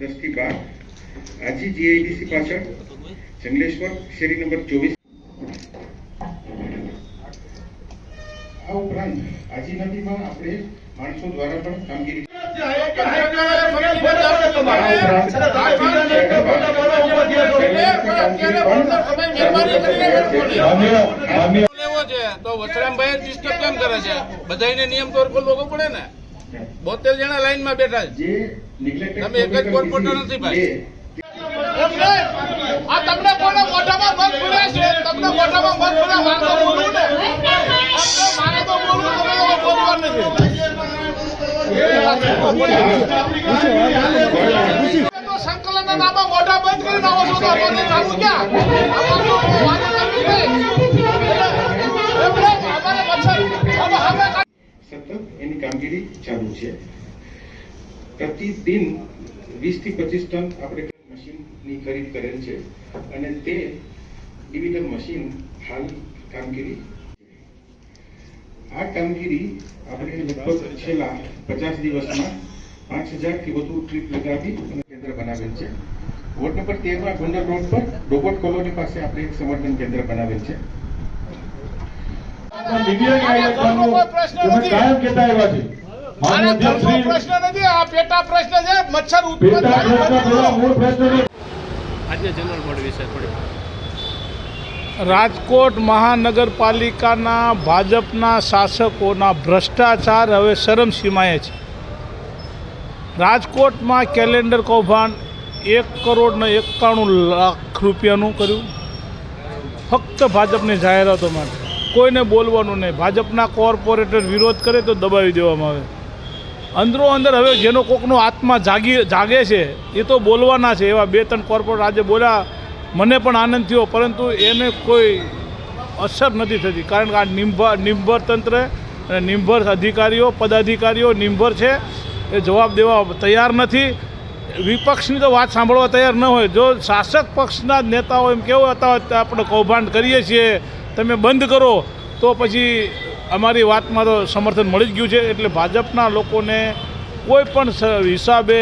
દસથી બાર. આજી જીઆઈડીસી પાછળ. જંગલેશ્વર શેરી નંબર ચોવીસ. આ ઉપરાંત આજી નદીમાં આપણે માણસો દ્વારા પણ કામગીરી તો વસરામભાઈ ડિસ્ટર્બ કેમ કરે છે? બધાયને નિયમ તોડ લોકો પડે ને? બોતેર જણા લાઈનમાં બેઠા છે. તમે એક જ કોર્પોરેટર નથી ભાઈ. આ તમને કોને મોઢામાં મત ભર્યા છે? તમને મોઢામાં મત ભર્યા મારે તો બોલવું ને. મારે તો બોલવું તમે લોકો બોલવા નથી. તો સંકલનના મોઢા બંધ કરીને આવો છો તો ક્યાં? ચાલુ છે. પ્રતિદિન વીસથી પચીસ ટન આપણે મશીનની ખરીદ કરેલ છે અને તે ડિવિડર મશીન હાલ કામગીરી આ કામગીરી આપણે લગભગ છેલ્લા પચાસ દિવસમાં પાંચ હજારથી વધુ ટ્રીપ લગાવી અને કેન્દ્ર બનાવેલ છે. વોર્ડ નંબર તેરમાં ગુંદર રોડ પર રોબોટ કોલોની પાસે આપણે એક સંવર્ધન કેન્દ્ર બનાવેલ છે. કાયમ કહેતા આવ્યા છે. રાજકોટ મહાનગરપાલિકાના ભાજપના શાસકોના ભ્રષ્ટાચાર હવે ચરમસીમાએ છે. રાજકોટમાં કેલેન્ડર કૌભાંડ એક કરોડ ને એકાણું લાખ રૂપિયાનું કર્યું. ફક્ત ભાજપની જાહેરાતો માટે. કોઈને બોલવાનું નહીં. ભાજપના કોર્પોરેટર વિરોધ કરે તો દબાવી દેવામાં આવે. અંદરો અંદર હવે જેનો કોકનો આત્મા જાગી જાગે છે, એ તો બોલવાના છે. એવા બે ત્રણ કોર્પોરેટ આજે બોલ્યા, મને પણ આનંદ થયો, પરંતુ એને કોઈ અસર નથી થતી. કારણ કે આ નિંભર નિંભર તંત્ર અને નિંભર અધિકારીઓ, પદાધિકારીઓ નિંભર છે, એ જવાબ દેવા તૈયાર નથી. વિપક્ષની તો વાત સાંભળવા તૈયાર ન હોય. જો શાસક પક્ષના નેતાઓ એમ કેવું હતા, આપણે કૌભાંડ કરીએ છીએ, તમે બંધ કરો, તો પછી અમારી વાતમાં તો સમર્થન મળી જ ગયું છે, એટલે ભાજપના લોકોને કોઈ પણ હિસાબે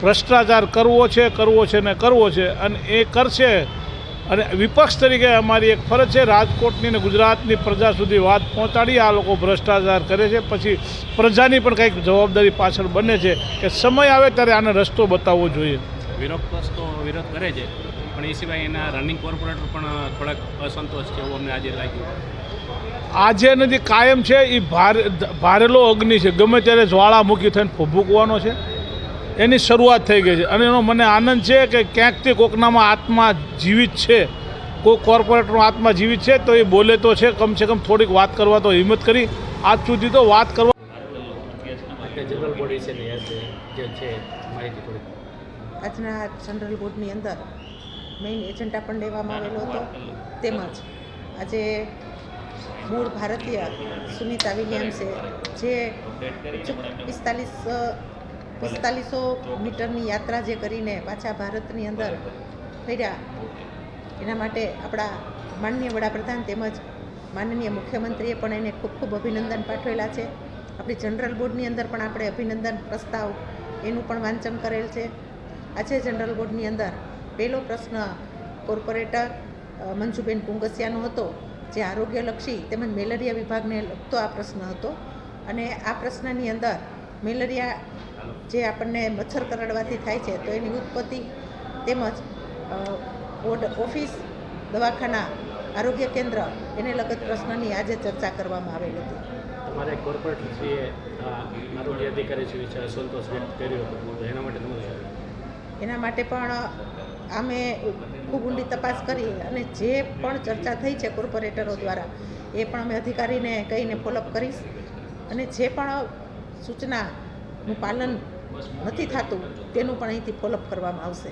ભ્રષ્ટાચાર કરવો છે કરવો છે ને કરવો છે, અને એ કરશે. અને વિપક્ષ તરીકે અમારી એક ફરજ છે, રાજકોટની ને ગુજરાતની પ્રજા સુધી વાત પહોંચાડી, આ લોકો ભ્રષ્ટાચાર કરે છે, પછી પ્રજાની પણ કંઈક જવાબદારી પાછળ બને છે, કે સમય આવે ત્યારે આને રસ્તો બતાવવો જોઈએ. વિરોધ વિરોધ કરે છે પણ એ સિવાય એના રનિંગ કોર્પોરેટર પણ થોડાક અસંતોષ છે એવું અમને આજે લાગ્યું. આજે નથી કાયમ છે એ ભારે ભારેલો અગ્નિ છે. ગમે ત્યારે જ્વાળામુખી થઈને ફૂભૂકવાનો છે. એની શરૂઆત થઈ ગઈ છે. અને એનો મને આનંદ છે કે ક્યાંકથી કોકનામાં આત્મા જીવિત છે. કોઈ કોર્પોરેટરનો આત્મા જીવિત છે તો એ બોલે તો છે. કમસે કમ થોડીક વાત કરવા તો હિંમત કરી. આજ સુધી તો વાત કરવા જનરલ બોર્ડ વિશેની જે છે માહિતી થોડી આજના જનરલ બોર્ડની અંદર મેઇન એજન્ડા પણ લેવામાં આવેલો હતો. તેમજ આજે મૂળ ભારતીય સુનિતા વિલિયમ્સે જે પિસ્તાલીસ પિસ્તાલીસો મીટરની યાત્રા જે કરીને પાછા ભારતની અંદર ફર્યા. એના માટે આપણા માનનીય વડાપ્રધાન તેમજ માનનીય મુખ્યમંત્રીએ પણ એને ખૂબ ખૂબ અભિનંદન પાઠવેલા છે. આપણી જનરલ બોર્ડની અંદર પણ આપણે અભિનંદન પ્રસ્તાવ એનું પણ વાંચન કરેલ છે. આજે જનરલ બોર્ડની અંદર પહેલો પ્રશ્ન કોર્પોરેટર મંજુબેન પુંગસિયાનો હતો, જે આરોગ્યલક્ષી તેમજ મેલેરિયા વિભાગને લગતો આ પ્રશ્ન હતો અને આ પ્રશ્નની અંદર મેલેરિયા જે આપણને મચ્છર કરડવાથી થાય છે, તો એની ઉત્પત્તિ તેમજ બોર્ડ ઓફિસ, દવાખાના, આરોગ્ય કેન્દ્ર એને લગત પ્રશ્નની આજે ચર્ચા કરવામાં આવેલ હતી અમારે કોર્પોરેટરશ્રીએ આરોગ્ય અધિકારી શ્રી સંતોષ વ્યક્ત કર્યો હતો એના માટે તમારે? એના માટે પણ અમે ખૂબ ઊંડી તપાસ કરી અને જે પણ ચર્ચા થઈ છે કોર્પોરેટરો દ્વારા, એ પણ અમે અધિકારીને કહીને ફોલોઅપ કરીશ. અને જે પણ સૂચનાનું પાલન નથી થતું, તેનું પણ અહીંથી ફોલોઅપ કરવામાં આવશે.